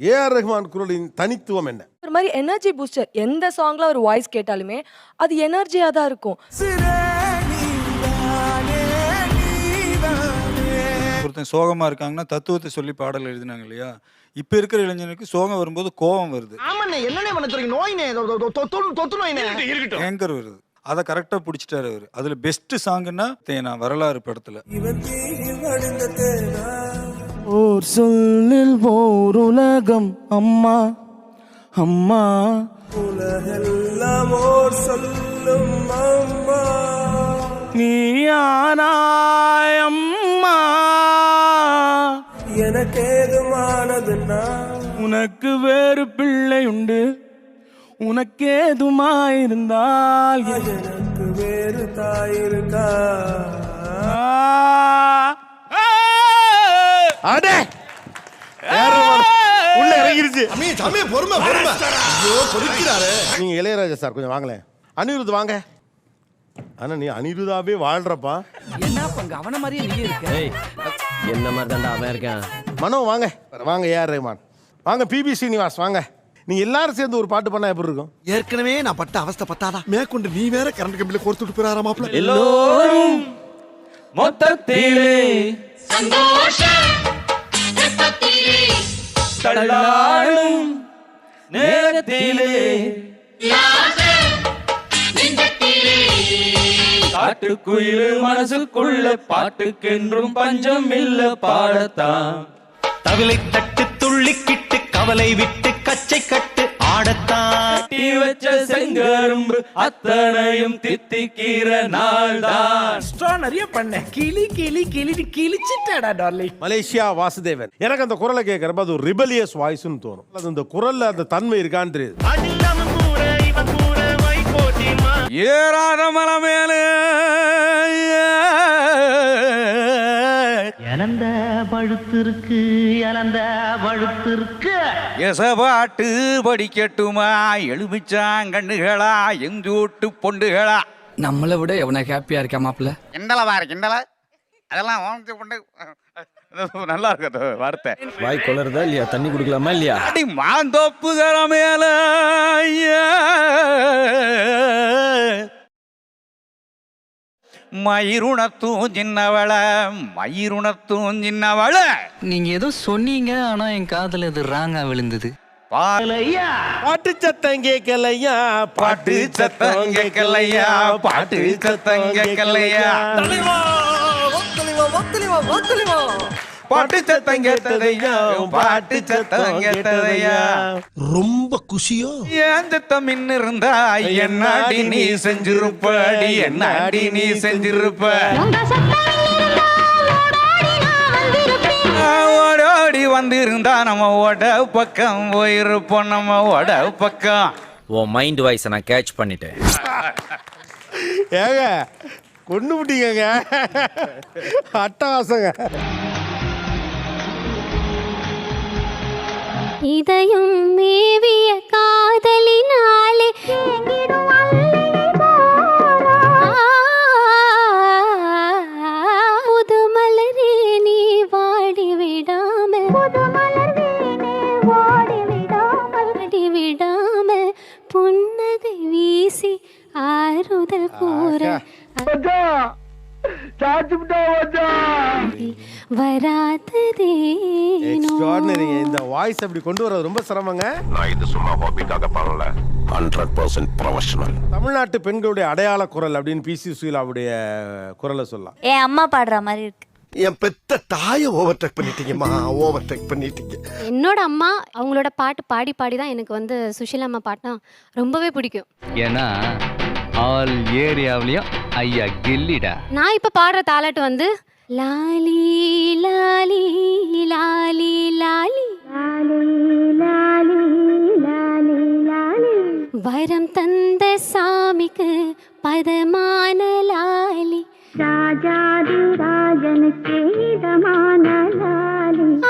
AR Rahman குரலின் தனித்துவம் என்ன? ஒரு மாதிரி எனர்ஜி பூஸ்டர் எந்த சாங்ல ஒரு வாய்ஸ் கேட்டாலுமே அது எனர்ஜியா தான் இருக்கும். ஒருத்தன் சோகமா இருக்காங்கன்னா தத்துவத்தை சொல்லி பாடல் எழுதினாங்க இல்லையா? இப்ப இருக்கிற இளைஞனுக்கு சோகம் வரும்போது கோபம் வருது. ஆமாண்ணே என்னண்ணே பண்ண சொல்றீங்க? நோயினே தொத்து தொத்து நோயினே. ஏங்கர் வருது. அதை கரெக்டா பிடிச்சிட்டாரு அவரு. அதுல பெஸ்ட் சாங்னா தேனா வரலாறு படத்துல. ஓர் சொல்லில் ஓர் உலகம் அம்மா அம்மா. உலகெல்லாம் ஓர் சொல்லும் அம்மா. நீயானாய் அம்மா? எனக்கு ஏதுமானதுன்னா உனக்கு வேறு பிள்ளை உண்டு. உனக்கேதுமாயிருந்தால்? எனக்கு வேறு தாயிருக்கா? அடே! உள்ள இறங்கிருச்சு. சாமி சாமி பொறுமை பொறுமை. ஐயோ கொதிக்கிறாரு நீங்க இளையராஜா சார் கொஞ்சம் வாங்களேன். அனிருத் வாங்க. ஆனா நீ அனிருதாவே வாழ்றப்பா. என்ன பங்க அவன மாதிரியே நீ இருக்க? என்ன மாதிரி தான்டா அவன் இருக்கான்? மனோ வாங்க. வாங்க ஏஆர் ரஹ்மான். வாங்க பிபி ஸ்ரீனிவாஸ் வாங்க. நீங்க எல்லாரும் சேர்ந்து ஒரு பாட்டு பண்ணா எப்படி இருக்கும்? ஏற்கனவே நான் பட்ட அவஸ்தை பத்தாதா? மேற்கொண்டு நீ வேற கரண்ட் கம்பியில கோர்த்துட்டு போறாரா மாப்பிள்ள? எல்லோரும் மொத்தத்திலே. தள்ளாடும் நேரத்திலே. காட்டுக்குயில் மனசுக்குள்ள பாட்டுக்கென்றும் பஞ்சம் இல்ல பாடத்தான். தவிலை தட்டு துள்ளிக்கிட்டு கவலை விட்டு கச்சை கட்டு ஆடத்தான். கட்டி வச்ச செங்கரும்பு அத்தனையும் தித்திக்கிற நாள்தான். எக்ஸ்ட்ரா நிறைய பண்ண. கிளி கிளி கிளி கிழிச்சிட்டடா டார்லிங் மலேசியா வாசுதேவன். எனக்கு அந்த குரலை கேட்கறப்ப அது ஒரு ரிபலியஸ் வாய்ஸ்னு தோணும். அது அந்த குரல்ல அந்த தன்மை இருக்கான்னு தெரியுது. ஏறாத மலை மேலே இழந்த பழுத்திருக்கு இழந்த பழுத்திருக்கு. எசபாட்டு படிக்கட்டுமா? எலுமிச்சாங்கண்ணுகளா? எஞ்சூட்டு பொண்டுகளா? நம்மளை விட எவன ஹாப்பியா இருக்கா மாப்ள கிண்டலா பாரு கிண்டலா. அதெல்லாம் வாங்கிட்டு பொண்டு. நல்லா இருக்கு அந்த வார்த்தை? வாய் கொளருதா இல்லையா? தண்ணி குடுக்கலாமா இல்லையா? அடி மாந்தோப்புகிற மேல மயிருணத்தும் சின்னவள மயிருணத்தும் சின்னவள. நீங்க ஏதோ சொன்னீங்க ஆனா என் காதுல இது ராங்கா விழுந்தது. பாட்டு சத்தம் கேட்கலையா பாட்டு சத்தம் கேட்கலையா பாட்டு சத்தம் கேட்கலையா பாட்டு சத்தம் கேட்டதையா? பாட்டு சத்தம் கேட்டதையா? ரொம்ப குஷியோ? ஏன் சத்தம் இருந்தா என்னாடி நீ செஞ்சிருப்படி என்னாடி நீ செஞ்சிருப்ப. ஓடோடி வந்திருந்தா நம்ம ஓட பக்கம் போயிருப்போம் நம்ம ஓட பக்கம். உன் மைண்ட் வாய்ஸை நான் கேட்ச் பண்ணிட்டேன். ஏங்க கொண்டு விட்டீங்க அட்டகாசங்க. இதயம் மேவிய காதலினாலே. புது மலரே நீ வாடி விடாமல் வாடி விடாமல் வாடி விடாமல் புன்னகை வீசி ஆறுதல் கூற வராததேனோ எக்ஸ்ட்ராடினரிங்க இந்த வாய்ஸ் அப்படி கொண்டு வர்றது ரொம்ப சிரமங்க. நான் இது சும்மா ஹாபிக்காக பண்ணல. ஹண்ட்ரட் பர்சன்ட் ப்ரொஃபஷனல் தமிழ்நாட்டு பெண்களுடைய அடையாள குரல் அப்படின்னு பிசி சுயிலாவுடைய குரலை சொல்லலாம். என் அம்மா பாடுற மாதிரி இருக்கு. என் பெத்த தாயை ஓவர்டேக் பண்ணிட்டீங்கம்மா. ஓவர்டேக் பண்ணிட்டீங்க. என்னோட அம்மா அவங்களோட பாட்டு பாடி பாடி தான் எனக்கு வந்து சுஷீலா அம்மா பாட்டுனா ரொம்பவே பிடிக்கும். ஏன்னா ஆல் ஏரியாவிலயும் ஐயா கில்லிடா. நான் இப்போ பாடுற தாலாட்டு வந்து லாலி லாலி லாலி லாலி. வரம் தந்த சாமிக்கு பதமான லாலி. ராஜாதி ராஜனுக்கு இதமான லாலி.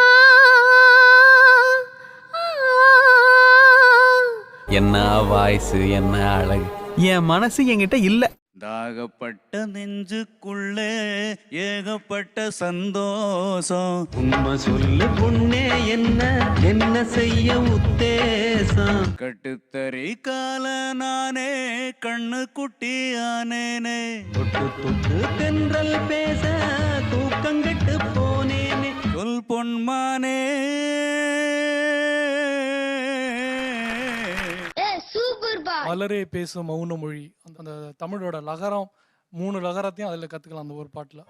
என்ன வாய்ஸ் என்ன அழகு? என் மனசு என்கிட்ட இல்ல. தாகப்பட்ட நெஞ்சுக்குள்ளே ஏகப்பட்ட சந்தோஷம். உண்மை சொல்லு பொண்ணே என்ன என்ன செய்ய உத்தேசம்? கட்டுத்தறி கால நானே கண்ணு குட்டி ஆனேனே. தொட்டு தொட்டு தென்றல் பேச தூக்கங்கெட்டு போனேனே. சொல் பொன்மானே. மலரே பேசும் மௌன மொழி. அந்த அந்த தமிழோட லகரம் மூணு லகரத்தையும் அதில் கற்றுக்கலாம் அந்த ஒரு பாட்டில்.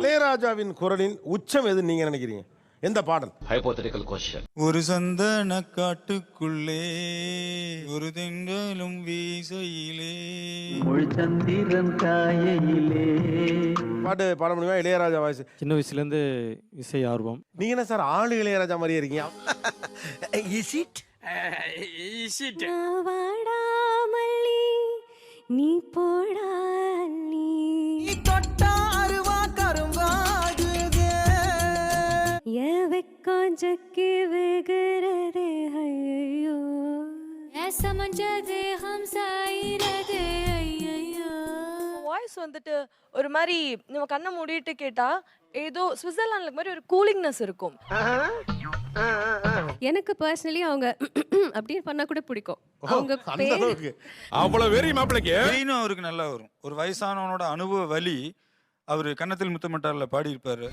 இளையராஜாவின் குரலின் உச்சம் எதுன்னு நீங்க நினைக்கிறீங்க? எந்த பாடல்? ஒரு சந்தன காட்டுக்குள்ளே ஒரு தென்றலும் வீசையிலே. முழுச்சந்திரன் காயையிலே பாட்டு பாட முடியுமா? இளையராஜா வாய்ஸ் சின்ன வயசுலேருந்து இசை ஆர்வம். நீங்க என்ன சார் ஆளு இளையராஜா மாதிரியே இருக்கீங்க? இஸ் இட் வாடாமல்லி நீ போடா ஜக்கி விகிறதே ஐயோ சமஞ்சதே ஹம் சாயிரதே ஐயோ வாய்ஸ் வந்துட்டு ஒரு மாதிரி நம்ம கண்ணை மூடிட்டு கேட்டா ஏதோ சுவிட்சர்லாந்துல மாதிரி ஒரு கூலிங்னஸ் இருக்கும். எனக்கு பர்சனலி அவங்க அப்படின்னு பண்ணா கூட பிடிக்கும். அவங்க பேரு அவ்வளவு வெறி மாப்பிளைக்கு பெயினும் அவருக்கு நல்லா வரும். ஒரு வயசானவனோட அனுபவ வலி அவர் கன்னத்தில் முத்தமிட்டார்ல பாடியிருப்பாரு.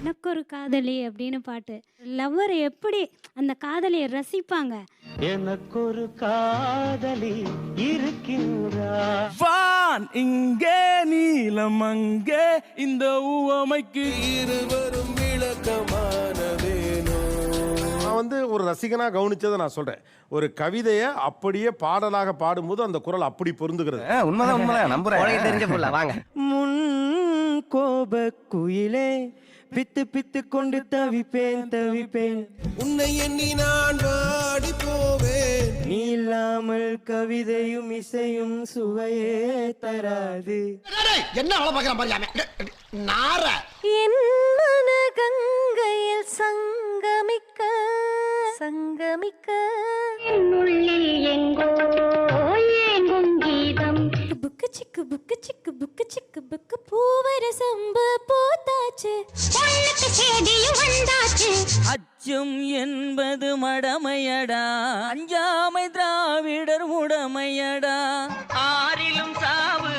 எனக்கு ஒரு காதலி அப்படின்னு பாட்டு. லவ்வர் எப்படி அந்த காதலியை ரசிப்பாங்க? எனக்கு ஒரு காதலி இருக்கின்றா? வான் இங்கே நீலம் அங்கே இந்த உவமைக்கு இருவரும் விளக்கமானதேனோ நான் வந்து ஒரு ரசிகனா கவனிச்சதை நான் சொல்றேன். ஒரு கவிதையை அப்படியே பாடலாக பாடும்போது அந்த குரல் அப்படி பொருந்துகிறது. உண்மைதான் உண்மைதான். நம்புறேன். தெரிஞ்ச புள்ள வாங்க. கோப குயிலே பித்து பித்து கொண்டு தவிப்பேன் தவிப்பேன். உன்னை எண்ணி நான் வாடி போவேன். நீ இல்லாமல் கவிதையும் இசையும் சுவையே தராது. என்ன நார. என் மன கங்கையில் சங்கமிக்க சங்கமிக்க. உள்ளில் எங்கோ ஏங்கும் கீதம். புக்கு சிக்கு புக்கு சிக்கு. சம்பு பூத்தாச்சு. பொண்ணுக்கு சேதியும் வந்தாச்சு. அச்சம் என்பது மடமையடா. அஞ்சாமை திராவிடர் உடமையடா. ஆறிலும் சாவு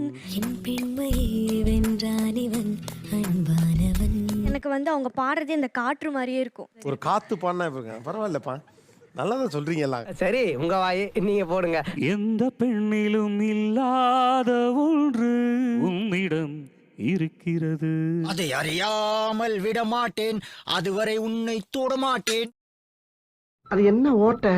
இவன் என் பெண்மையை வென்றான் இவன் அன்பானவன். எனக்கு வந்து அவங்க பாடுறதே இந்த காற்று மாதிரியே இருக்கும். ஒரு காத்து பாடினா இப்ப இருக்கு. பரவாயில்லப்பா. நல்லா தான் சொல்றீங்க எல்லாம் சரி உங்க வாய் நீங்க போடுங்க. எந்த பெண்ணிலும் இல்லாத ஒன்று உன்னிடம் இருக்கிறது. அதை அறியாமல் விட மாட்டேன் அதுவரை உன்னை தொட மாட்டேன். அது என்ன ஓட்ட?